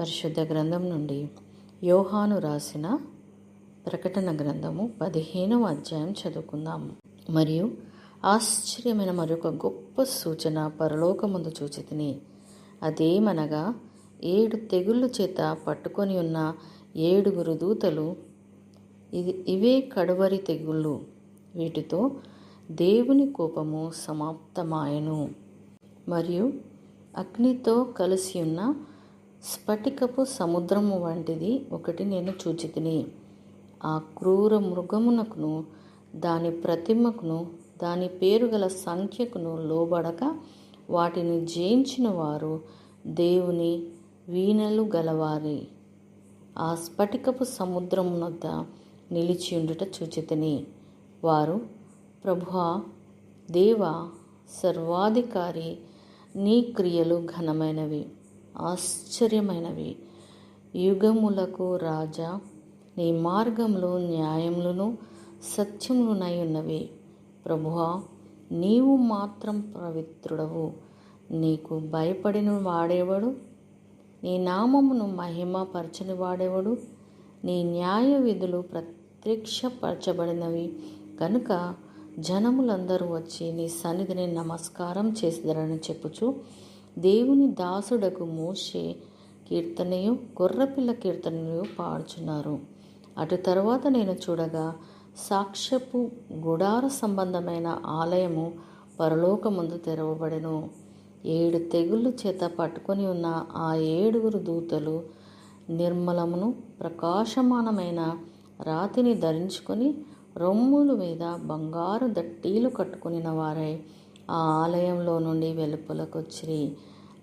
పరిశుద్ధ గ్రంథం నుండి యోహాను రాసిన ప్రకటన గ్రంథము పదిహేనవ అధ్యాయం చదువుకుందాం మరియు ఆశ్చర్యమైన మరొక గొప్ప సూచన పరలోకముందు చూచితిని. అదేమనగా ఏడు తెగుళ్ళ చేత పట్టుకొని ఉన్న ఏడుగురు దూతలు ఇది ఇవే కడవరి తెగుళ్ళు. వీటితో దేవుని కోపము సమాప్తమాయను. మరియు అగ్నితో కలిసి ఉన్న స్ఫటికపు సముద్రము వంటిది ఒకటి నేను చూచితిని. ఆ క్రూర మృగమునకును దాని ప్రతిమకును దాని పేరు గల సంఖ్యకును లోబడక వాటిని జయించిన వారు దేవుని వీణలు గలవారి. ఆ స్ఫటికపు సముద్రమునద్ద నిలిచి ఉండుట చూచితిని. వారు ప్రభువా దేవ సర్వాధికారి నీ క్రియలు ఘనమైనవి. ఆశ్చర్యమైనవి. యుగములకు రాజా నీ మార్గంలో న్యాయములను సత్యములునై ఉన్నవి ప్రభువా నీవు మాత్రం పవిత్రుడవు. నీకు భయపడిన వాడేవాడు? నీ నామమును మహిమపరచని వాడేవాడు? నీ న్యాయ విధులు ప్రత్యక్షపరచబడినవి. కనుక జనములందరూ వచ్చి నీ సన్నిధిని నమస్కారం చేసిదరని చెప్పుచు దేవుని దాసుడకు మోషే కీర్తనయు గొర్రపిల్ల కీర్తనయు పాడుచున్నారు. అటు తర్వాత నేను చూడగా సాక్ష్యపు గుడార సంబంధమైన ఆలయము పరలోకముందు తెరవబడెను. ఏడు తెగుళ్ళు చేత పట్టుకొని ఉన్న ఆ ఏడుగురు దూతలు నిర్మలమును ప్రకాశమానమైన రాతిని ధరించుకొని రొమ్ముల మీద బంగారు దట్టీలు కట్టుకుని వారై ఆ ఆలయంలో నుండి వెలుపలకొచ్చిరి.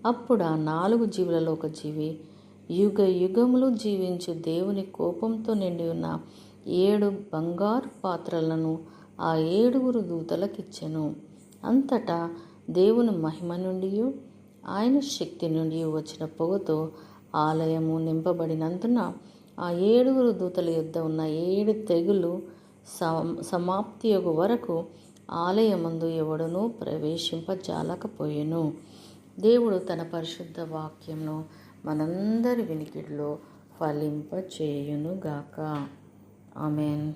అప్పుడు ఆ నాలుగు జీవులలో ఒక జీవి. యుగ యుగములు జీవించు దేవుని కోపంతో నిండి ఉన్న ఏడు బంగారు పాత్రలను ఆ ఏడుగురు దూతలకిచ్చెను. అంతటా దేవుని మహిమ నుండి ఆయన శక్తి నుండి వచ్చిన పొగతో ఆలయము నింపబడినందున ఆ ఏడుగురు దూతల యుద్ధ ఉన్న ఏడు తెగులు సమాప్తి యొక్క వరకు ఆలయమందు ఎవడునూ ప్రవేశింపజాలకపోయెను. దేవుడు తన పరిశుద్ధ వాక్యంను మనందరి వినికిడిలో ఫలింపచేయునుగాక. ఆమెన్.